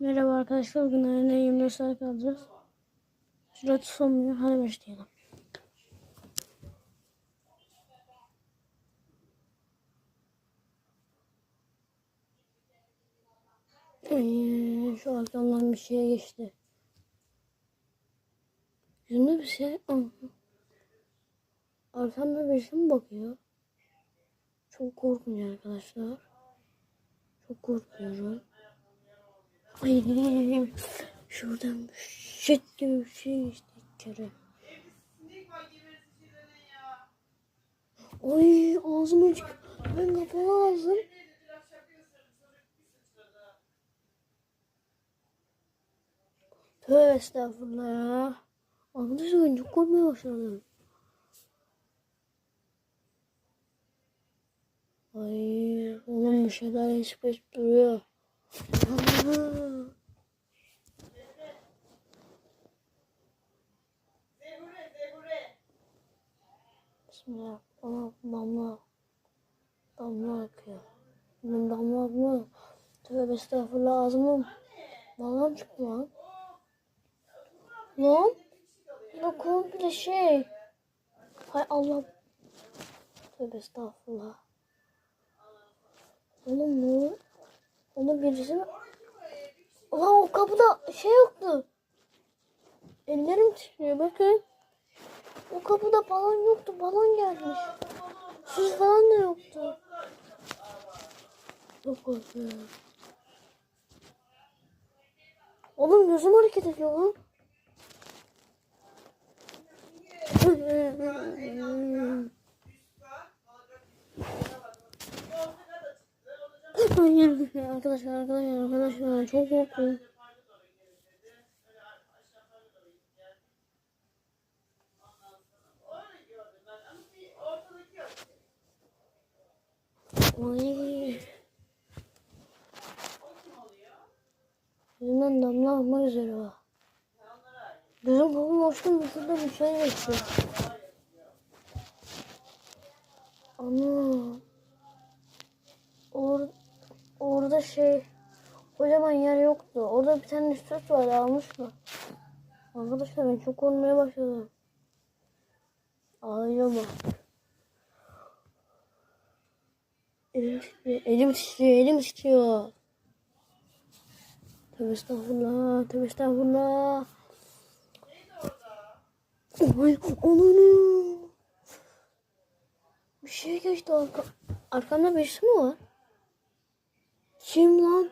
Merhaba arkadaşlar. Bugün arena 24 saat kalacağız. Sürat sonmuyor. Hadi başlayalım. Ee, şu arkamdan bir şeye geçti. Yüzümde bir şey. Arkamda birisi mi bakıyor? Çok korkunç arkadaşlar. Çok korkuyorum. Ay şuradan shit gibi bir şey işte içeri. Ay ağzım açık. Ben kapalı ağzım. Tövbe estağfurullah ya. Ben çok korkmaya başladım. Ay oğlum bir şeyler esip duruyor. Bismillah. Ama damla. Damla akıyor. Benim damla akmıyor. Tövbe estağfurullah ağzımın. Balon çıktı lan. Lan. Bu komple şey. Hay Allah. Tövbe estağfurullah. Oğlum ne? Onu birisi mi? Ulan o kapıda şey yoktu. Ellerim titriyor bakın. O kapıda balon yoktu. Balon gelmiş. Süs falan da yoktu. Çok korkuyorum. Oğlum gözüm hareket ediyor lan. Arkadaşlar arkadaşlar arkadaşlar çok korkuyorum. Ay. Yüzümden damla almak üzere o. Gözüm kapımı açtım şurada bir şey geçti. Ana. Or orada şey kocaman yer yoktu. Orada bir tane süt vardı almış mı? Arkadaşlar ben çok korkmaya başladım. Ağlıyorum bak. Elim titriyor, elim titriyor, elim titriyor. Tövbe estağfurullah, tövbe estağfurullah. Ay, ananı. Bir şey geçti arka. Arkamda birisi mi var? Kim lan?